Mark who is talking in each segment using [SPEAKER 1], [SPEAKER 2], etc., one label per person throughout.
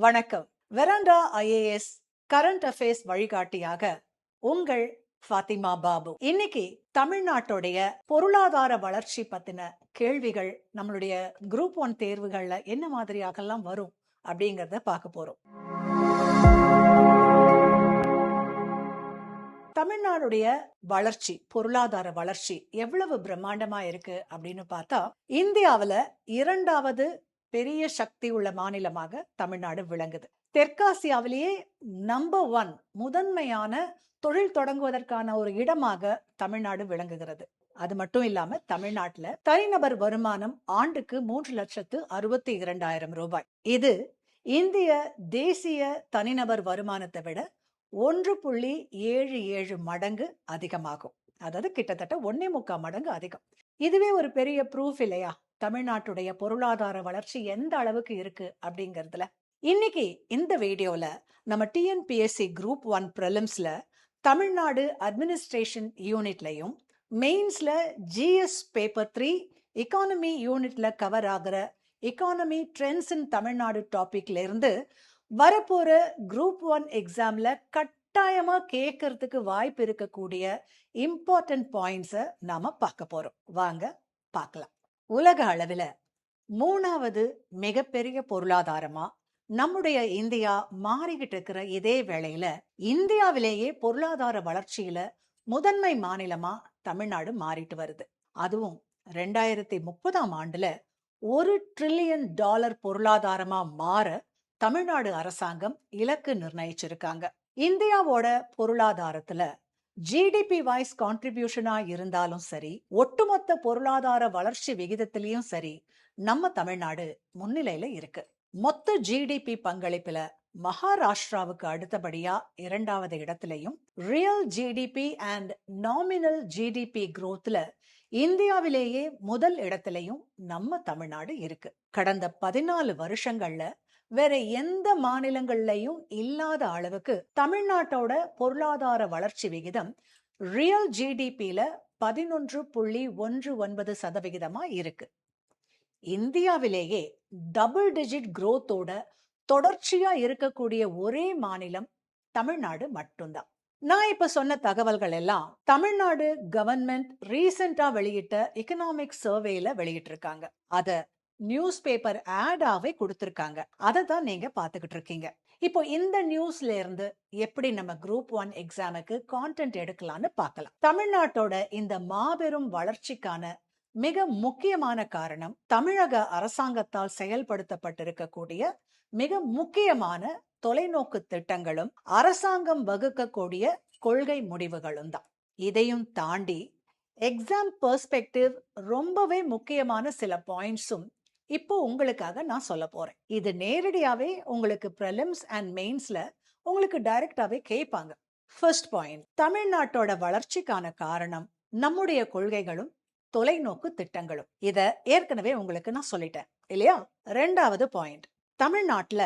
[SPEAKER 1] வணக்கம். Veranda IAS current affairs வழிகாட்டியாக உங்கள் ஃபாத்திமா பாபு. இன்னைக்கு தமிழ்நாட்டுடைய பொருளாதார வளர்ச்சி பத்தின கேள்விகள் நம்மளுடைய குரூப் ஒன் தேர்வுகள்ல என்ன மாதிரியாகலாம் வரும் அப்படிங்கறத பார்க்க போறோம். தமிழ்நாடுடைய வளர்ச்சி பொருளாதார வளர்ச்சி எவ்வளவு பிரம்மாண்டமா இருக்கு அப்படின்னு பார்த்தா இந்தியாவில இரண்டாவது பெரிய சக்தி உள்ள மாநிலமாக தமிழ்நாடு விளங்குது. தெற்காசியாவிலேயே நம்பர் ஒன் முதன்மையான தொழில் தொடங்குவதற்கான ஒரு இடமாக தமிழ்நாடு விளங்குகிறது. அது மட்டும் இல்லாம தமிழ்நாட்டுல தனிநபர் வருமானம் ஆண்டுக்கு மூன்று லட்சத்து அறுபத்தி இரண்டாயிரம் ரூபாய். இது இந்திய தேசிய தனிநபர் வருமானத்தை விட ஒன்று புள்ளி ஏழு ஏழு மடங்கு அதிகமாகும். அதாவது கிட்டத்தட்ட ஒன்னே முக்கால் மடங்கு அதிகம். இதுவே ஒரு பெரிய ப்ரூஃப் இல்லையா? தமிழ்நாட்டுடைய பொருளாதார வளர்ச்சி எந்த அளவுக்கு இருக்கு அப்படிங்கறதுல. இன்னைக்கு இந்த வீடியோல நம்ம டிஎன்பிஎஸ்சி குரூப் ஒன் ப்ரிலிம்ஸ்ல தமிழ்நாடு அட்மினிஸ்ட்ரேஷன் யூனிட்லையும் மெயின்ஸ்ல ஜிஎஸ் பேப்பர் த்ரீ எக்கானமி யூனிட்ல கவர் ஆகிற இக்கானமி ட்ரெண்ட்ஸ் இன் தமிழ்நாடு டாபிக்ல இருந்து வரப்போற குரூப் ஒன் எக்ஸாம்ல கட்டாயமா கேட்கறதுக்கு வாய்ப்பு இருக்கக்கூடிய இம்பார்ட்டன்ட் பாயிண்ட்ஸை நாம பார்க்க போறோம். வாங்க பார்க்கலாம். உலக அளவில் மூணாவது மிகப்பெரிய பொருளாதாரமா நம்முடைய இந்தியா மாறிக்கிட்டு இருக்கிற இதே வேளையில இந்தியாவிலேயே பொருளாதார வளர்ச்சியில முதன்மை மாநிலமா தமிழ்நாடு மாறிட்டு வருது. அதுவும் ரெண்டாயிரத்தி முப்பதாம் ஆண்டுல ஒரு ட்ரில்லியன் டாலர் பொருளாதாரமா மாற தமிழ்நாடு அரசாங்கம் இலக்கு நிர்ணயிச்சிருக்காங்க. இந்தியாவோட பொருளாதாரத்துல ஜிடிபி வைஸ் கான்ட்ரிபியூஷனா இருந்தாலும் சரி ஒட்டுமொத்த பொருளாதார வளர்ச்சி விகிதத்திலையும் சரி நம்ம தமிழ்நாடு முன்னிலையில இருக்கு. மொத்த ஜிடிபி பங்களிப்புல மகாராஷ்டிராவுக்கு அடுத்தபடியா இரண்டாவது இடத்திலையும் real GDP and nominal GDP குரோத்ல இந்தியாவிலேயே முதல் இடத்திலையும் நம்ம தமிழ்நாடு இருக்கு. கடந்த பதினாலு வருஷங்கள்ல வேற எந்த மாநிலங்கள்லயும் இல்லாத அளவுக்கு தமிழ்நாட்டோட பொருளாதார வளர்ச்சி விகிதம் ரியல் ஜிடிபியில பதினொன்று புள்ளி ஒன்று ஒன்பது சதவிகிதமா இருக்கு. இந்தியாவிலேயே டபுள் டிஜிட் குரோத்தோட தொடர்ச்சியா இருக்கக்கூடிய ஒரே மாநிலம் தமிழ்நாடு மட்டும்தான். நான் இப்ப சொன்ன தகவல்கள் எல்லாம் தமிழ்நாடு கவர்மெண்ட் ரீசெண்டா வெளியிட்ட எக்கனாமிக் சர்வேல வெளியிட்டு இருக்காங்க அத நியூஸ் பேப்பர் ஆடாவே கொடுத்துருக்காங்க. அதை தான் நீங்க பாத்துக்கிட்டு இருக்கீங்க. இப்போ இந்த நியூஸ்ல இருந்து எப்படி நம்ம குரூப் ஒன் எக்ஸாமுக்கு கான்டென்ட் எடுக்கலாம்னு பார்க்கலாம். தமிழ்நாட்டோட இந்த மாபெரும் வளர்ச்சிக்கான மிக முக்கியமான காரணம் தமிழக அரசாங்கத்தால் செயல்படுத்தப்பட்டிருக்கக்கூடிய மிக முக்கியமான தொலைநோக்கு திட்டங்களும் அரசாங்கம் வகுக்கக்கூடிய கொள்கை முடிவுகளும் தான். இதையும் தாண்டி எக்ஸாம் பெர்ஸ்பெக்டிவ் ரொம்பவே முக்கியமான சில பாயிண்ட்ஸும் இப்போ உங்களுக்காக நான் சொல்ல போறேன். இது நேரடியாவே உங்களுக்கு ப்ரிலிம்ஸ் அண்ட் மெயின்ஸ்ல உங்களுக்கு டைரக்டாவே கேட்பாங்க ஃபர்ஸ்ட் பாயிண்ட் தமிழ்நாட்டோட வளர்ச்சிக்கான காரணம் நம்முடைய கொள்கைகளும் தொலைநோக்கு திட்டங்களும். இத ஏற்கனவே உங்களுக்கு நான் சொல்லிட்டேன் இல்லையா? ரெண்டாவது பாயிண்ட் தமிழ்நாட்டுல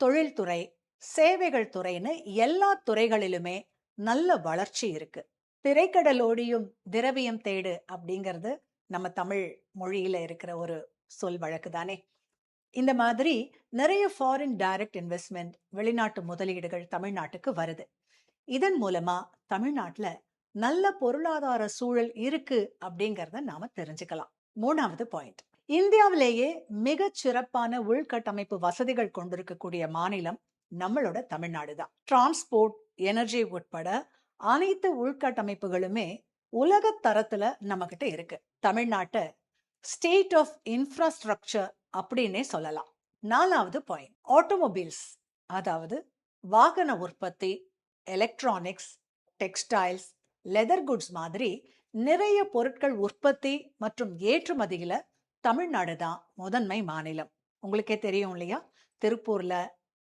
[SPEAKER 1] தொழில்துறை சேவைகள் துறைன்னு எல்லா துறைகளிலுமே நல்ல வளர்ச்சி இருக்கு. திரைக்கடலோடியும் திரவியம் தேடு அப்படிங்கிறது நம்ம தமிழ் மொழியில இருக்கிற ஒரு சொல் வழக்கு தானே? இந்த மாதிரி நிறைய ஃபாரின் டைரக்ட் இன்வெஸ்ட்மெண்ட் வெளிநாட்டு முதலீடுகள் தமிழ்நாட்டுக்கு வருது. இதன் மூலமா தமிழ்நாட்டுல நல்ல பொருளாதார சூழல் இருக்கு அப்படிங்கறத நாம தெரிஞ்சுக்கலாம். மூணாவது பாயிண்ட் இந்தியாவிலேயே மிகச் சிறப்பான உள்கட்டமைப்பு வசதிகள் கொண்டிருக்கக்கூடிய மாநிலம் நம்மளோட தமிழ்நாடு தான் டிரான்ஸ்போர்ட் எனர்ஜி உட்பட அனைத்து உள்கட்டமைப்புகளுமே உலக தரத்துல நம்ம கிட்ட இருக்கு. தமிழ்நாட்டை ஸ்டேட் ஆஃப் இன்ஃப்ராஸ்ட்ரக்சர் அப்படின்னே சொல்லலாம். நாலாவது பாயிண்ட் ஆட்டோமொபைல்ஸ் அதாவது வாகன உற்பத்தி எலக்ட்ரானிக்ஸ் டெக்ஸ்டைல்ஸ் லெதர் குட்ஸ் மாதிரி நிறைய பொருட்கள் உற்பத்தி மற்றும் ஏற்றுமதியில தமிழ்நாடு தான் முதன்மை மாநிலம். உங்களுக்கே தெரியும் இல்லையா? திருப்பூர்ல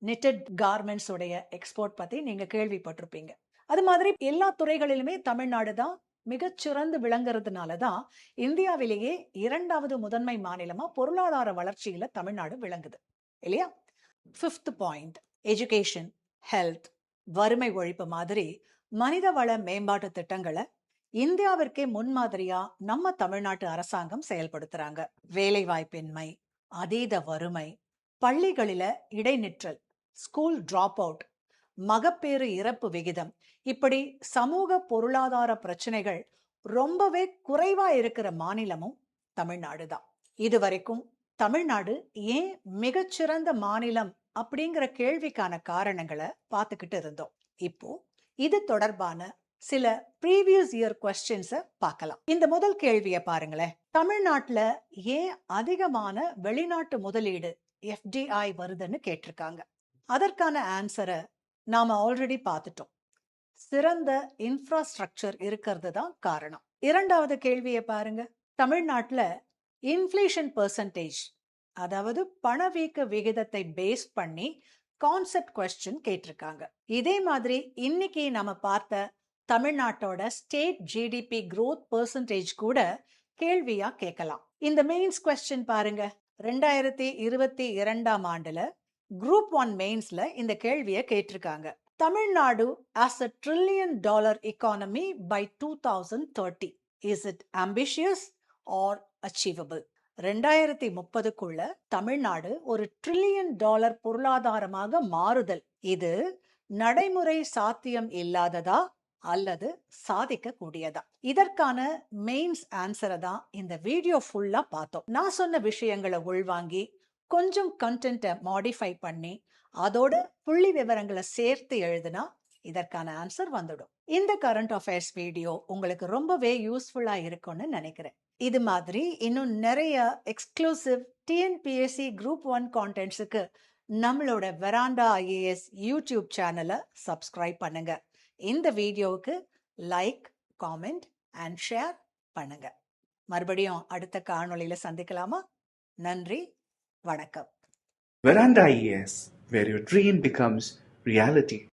[SPEAKER 1] நிட்டட் கார்மெண்ட்ஸ் உடைய எக்ஸ்போர்ட் பத்தி நீங்க கேள்விப்பட்டிருப்பீங்க. அது மாதிரி எல்லா துறைகளிலுமே தமிழ்நாடு தான் மிகச்சிறந்து விளங்குறதுனால தான் இந்தியாவிலேயே இரண்டாவது முதன்மை மாநிலமா பொருளாதார வளர்ச்சியில தமிழ்நாடு விளங்குது இல்லையா? ஃபிஃப்த் பாயிண்ட் எஜுகேஷன் ஹெல்த் வறுமை ஒழிப்பு மாதிரி மனிதவள மேம்பாட்டு திட்டங்களை இந்தியாவிற்கே முன்மாதிரியா நம்ம தமிழ்நாட்டு அரசாங்கம் செயல்படுத்துறாங்க. வேலைவாய்ப்பின்மை அதீத வறுமை பள்ளிகளில இடைநிற்றல் ஸ்கூல் டிராப் அவுட் மகப்பேறு இறப்பு விகிதம் இப்படி சமூக பொருளாதார பிரச்சனைகள் ரொம்பவே குறைவா இருக்கிற மாநிலமும் தமிழ்நாடு தான். இதுவரைக்கும் தமிழ்நாடு ஏன் மிகச்சிறந்த மாநிலம் அப்படிங்கிற கேள்விக்கான காரணங்களை பார்த்துக்கிட்டு இருந்தோம். இப்போ இது தொடர்பான சில ப்ரீவியஸ் இயர் கொஸ்டின்ஸை பார்க்கலாம். இந்த முதல் கேள்வியை பாருங்களேன். தமிழ்நாட்டுல ஏன் அதிகமான வெளிநாட்டு முதலீடு எஃப்டிஐ வருதுன்னு கேட்டிருக்காங்க. அதற்கான ஆன்சரை நாம ஆல்ரெடி பார்த்துட்டோம். சிறந்த இன்ஃப்ராஸ்ட்ரக்சர் இருக்கிறது தான் காரணம். இரண்டாவது கேள்வியை பாருங்க. தமிழ்நாட்டுல இன்ஃப்ளேஷன் பர்சன்டேஜ் அதாவது பணவீக்க விகிதத்தை பேஸ் பண்ணி கான்செப்ட் கொஸ்டின் கேட்டிருக்காங்க. இதே மாதிரி இன்னைக்கு நம்ம பார்த்த தமிழ்நாட்டோட ஸ்டேட் ஜிடிபி க்ரோத் பர்சன்டேஜ் கூட கேள்வியா கேட்கலாம். இந்த மெயின்ஸ் கொஸ்டின் பாருங்க. ரெண்டாயிரத்தி இருபத்தி இரண்டாம் ஆண்டுல குரூப் ஒன் மெயின்ஸ்ல இந்த கேள்வியை கேட்டிருக்காங்க. Tamil Nadu as a trillion dollar economy by two thousand thirty is it ambitious or achievable ரெண்டாயிரத்தி முப்பதுக்குள்ள தமிழ்நாடு ஒரு ட்ரில்லியன் டாலர் பொருளாதாரமாக மாறுதல். இது நடைமுறை சாத்தியம் இல்லாததா? அல்லது சாதிக்க கூடியதா இதற்கான மெயின்ஸ் ஆன்சரை தான் இந்த வீடியோ ஃபுல்லா பார்த்தோம். நான் சொன்ன விஷயங்களை உள்வாங்கி கொஞ்சம் கண்டென்ட்டை மாடிஃபை பண்ணி அதோட புள்ளி விவரங்களை சேர்த்து எழுதுனா இதற்கான ஆன்சர் வந்துடும். இந்த கரண்ட் அஃபேர்ஸ் வீடியோ உங்களுக்கு ரொம்பவே யூஸ்ஃபுல்லா இருக்கும்னு நினைக்கிறேன். இது மாதிரி இன்னும் நிறைய எக்ஸ்க்ளூசிவ் டிஎன்பிஎஸ்சி குரூப் ஒன் கான்டென்ட்ஸுக்கு நம்மளோட வெராண்டா ஐஏஎஸ் யூடியூப் சேனலை சப்ஸ்கிரைப் பண்ணுங்க. இந்த வீடியோவுக்கு லைக் காமெண்ட் அண்ட் ஷேர் பண்ணுங்க. மறுபடியும் அடுத்த காணொளியில சந்திக்கலாமா? நன்றி வணக்கம்.
[SPEAKER 2] Veranda IAS, where your dream becomes reality.